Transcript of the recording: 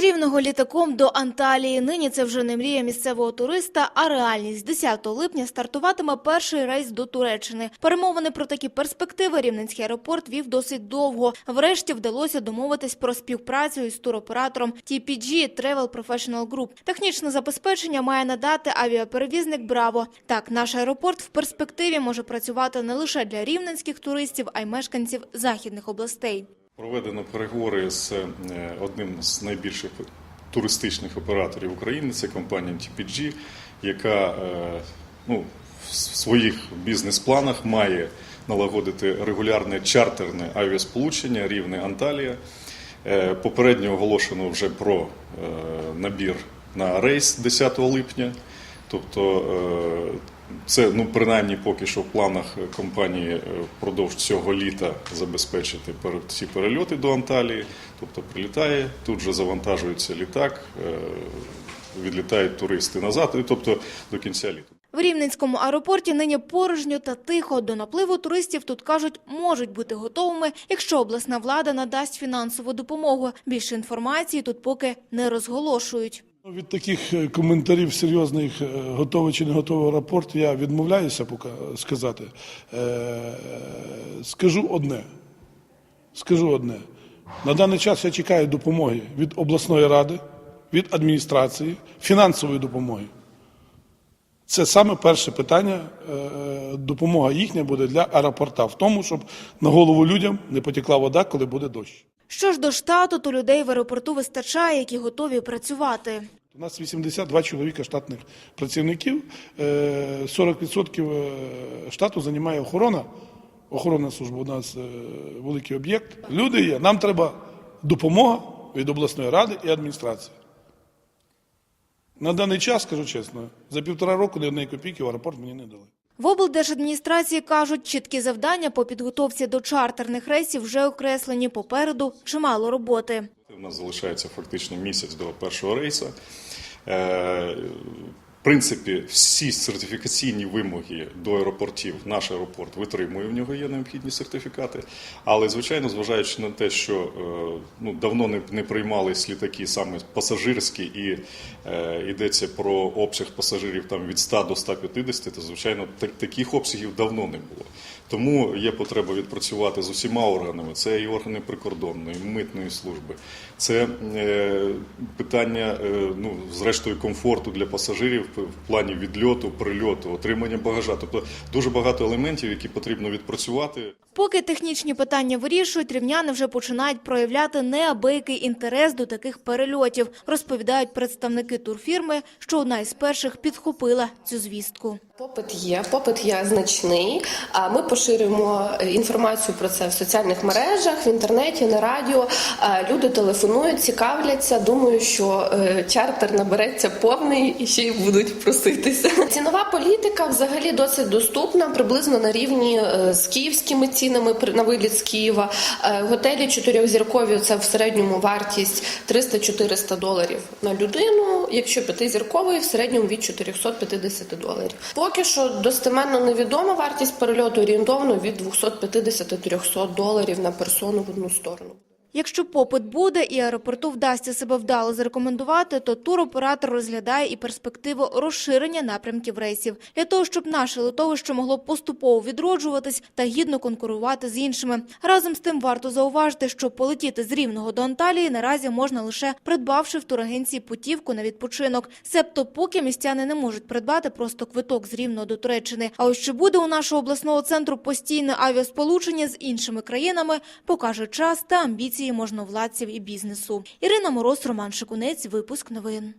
рівного літаком до Анталії. Нині це вже не мрія місцевого туриста, а реальність. 10 липня стартуватиме перший рейс до Туреччини. Перемовини про такі перспективи Рівненський аеропорт вів досить довго. Врешті вдалося домовитись про співпрацю із туроператором TPG Travel Professional Group. Технічне забезпечення має надати авіаперевізник Браво. Так, наш аеропорт в перспективі може працювати не лише для рівненських туристів, а й мешканців західних областей. Проведено переговори з е, одним з найбільших туристичних операторів України. Це компанія TPG, яка е, ну, в своїх бізнес-планах має налагодити регулярне чартерне авіасполучення рівне Анталія. Е, Попередньо оголошено вже про набір на рейс 10 липня. Тобто це ну принаймні поки що в планах компанії е, впродовж цього літа забезпечити ці перельоти до Анталії. Тобто прилітає, тут же завантажується літак, е, відлітають туристи назад, тобто до кінця літа. В Рівненському аеропорті нині порожньо та тихо. До напливу туристів тут кажуть, можуть бути готовими, якщо обласна влада надасть фінансову допомогу. Більше інформації тут поки не розголошують. Ну, Від таких е, коментарів серйозних, е, готовий чи не готовий аеропорт, я відмовляюся поки сказати. Е, Скажу одне. Скажу одне. На даний час я чекаю допомоги від обласної ради, від адміністрації, фінансової допомоги. Це саме перше питання. Допомога їхня буде для аеропорта в тому, щоб на голову людям не потекла вода, коли буде дощ. Що ж до штату, то людей в аеропорту вистачає, які готові працювати. У нас 82 чоловіка штатних працівників. Е, 40% е, штату займає охорона. Охоронна служба у нас е, великий об'єкт. Люди є. Нам треба допомога від обласної ради і адміністрації. На даний час, скажу чесно, за півтора року ні одної копійки в аеропорт мені не дали. В облдержадміністрації кажуть, чіткі завдання по підготовці до чартерних рейсів вже окреслені. Попереду чимало роботи. У нас залишається фактично місяць до першого рейсу. Принципі, всі сертифікаційні вимоги до аеропортів, наш аеропорт витримує, в нього є необхідні сертифікати. Але, звичайно, зважаючи на те, що е, ну, давно не, не приймались літаки саме пасажирські, і е, йдеться про обсяг пасажирів там, від 100 до 150, то, звичайно, так, таких обсягів давно не було. Тому є потреба відпрацювати з усіма органами. Це і органи прикордонної, митної служби, це е, питання, е, ну зрештою, комфорту для пасажирів в плані відльоту, прильоту, отримання багажа. Тобто дуже багато елементів, які потрібно відпрацювати. Поки технічні питання вирішують, рівняни вже починають проявляти неабиякий інтерес до таких перельотів, розповідають представники турфірми, що одна із перших підхопила цю звістку. Попит є, попит є значний. А Ми поширюємо інформацію про це в соціальних мережах, в інтернеті, на радіо. Люди телефонують, цікавляться. Думаю, що е, чартер набереться повний і ще й будуть проситися. Цінова політика взагалі досить доступна, приблизно на рівні е, з київськими цінами при- на виліт з Києва. Е, Готелі чотирьохзіркові це в середньому вартість 300-400 доларів на людину. Якщо п'ятизірковий, в середньому від 450 доларів. Поки що достеменно невідома вартість перельоту орієнтовно від 250-300 доларів на персону в одну сторону. Якщо попит буде і аеропорту вдасться себе вдало зарекомендувати, то туроператор розглядає і перспективу розширення напрямків рейсів для того, щоб наше литовище могло поступово відроджуватись та гідно конкурувати з іншими. Разом з тим варто зауважити, що полетіти з Рівного до Анталії наразі можна лише придбавши в турагенції путівку на відпочинок. Себто, поки містяни не можуть придбати просто квиток з Рівного до Туреччини. А ось чи буде у нашого обласного центру постійне авіасполучення з іншими країнами, покаже час та амбіції можновладців і бізнесу. Ірина Мороз, Роман Шикунець, випуск новин.